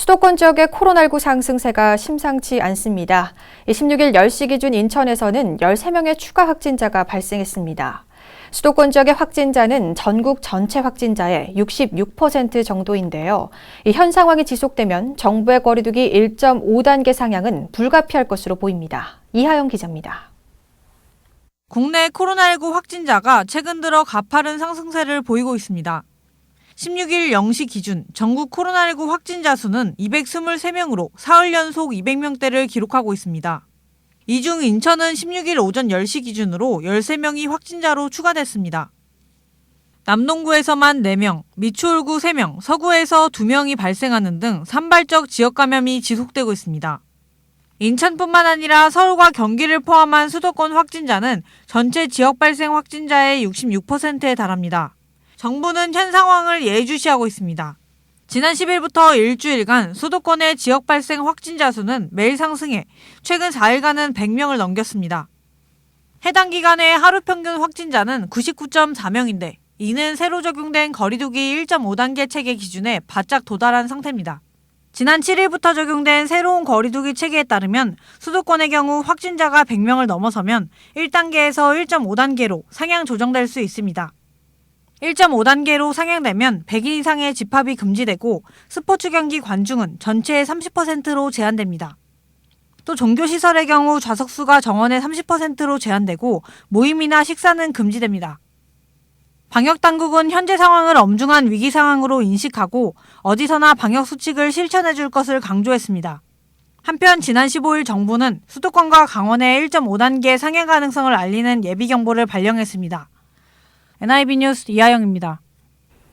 수도권 지역의 코로나19 상승세가 심상치 않습니다. 16일 10시 기준 인천에서는 13명의 추가 확진자가 발생했습니다. 수도권 지역의 확진자는 전국 전체 확진자의 66% 정도인데요. 이현 상황이 지속되면 정부의 거리두기 1.5단계 상향은 불가피할 것으로 보입니다. 이하영 기자입니다. 국내 코로나19 확진자가 최근 들어 가파른 상승세를 보이고 있습니다. 16일 0시 기준 전국 코로나19 확진자 수는 223명으로 사흘 연속 200명대를 기록하고 있습니다. 이 중 인천은 16일 오전 10시 기준으로 13명이 확진자로 추가됐습니다. 남동구에서만 4명, 미추홀구 3명, 서구에서 2명이 발생하는 등 산발적 지역 감염이 지속되고 있습니다. 인천뿐만 아니라 서울과 경기를 포함한 수도권 확진자는 전체 지역 발생 확진자의 66%에 달합니다. 정부는 현 상황을 예의주시하고 있습니다. 지난 10일부터 일주일간 수도권의 지역 발생 확진자 수는 매일 상승해 최근 4일간은 100명을 넘겼습니다. 해당 기간의 하루 평균 확진자는 99.4명인데 이는 새로 적용된 거리두기 1.5단계 체계 기준에 바짝 도달한 상태입니다. 지난 7일부터 적용된 새로운 거리두기 체계에 따르면 수도권의 경우 확진자가 100명을 넘어서면 1단계에서 1.5단계로 상향 조정될 수 있습니다. 1.5단계로 상향되면 100인 이상의 집합이 금지되고 스포츠 경기 관중은 전체의 30%로 제한됩니다. 또 종교시설의 경우 좌석수가 정원의 30%로 제한되고 모임이나 식사는 금지됩니다. 방역당국은 현재 상황을 엄중한 위기 상황으로 인식하고 어디서나 방역 수칙을 실천해 줄 것을 강조했습니다. 한편 지난 15일 정부는 수도권과 강원의 1.5단계 상향 가능성을 알리는 예비 경보를 발령했습니다. NIB 뉴스 이하영입니다.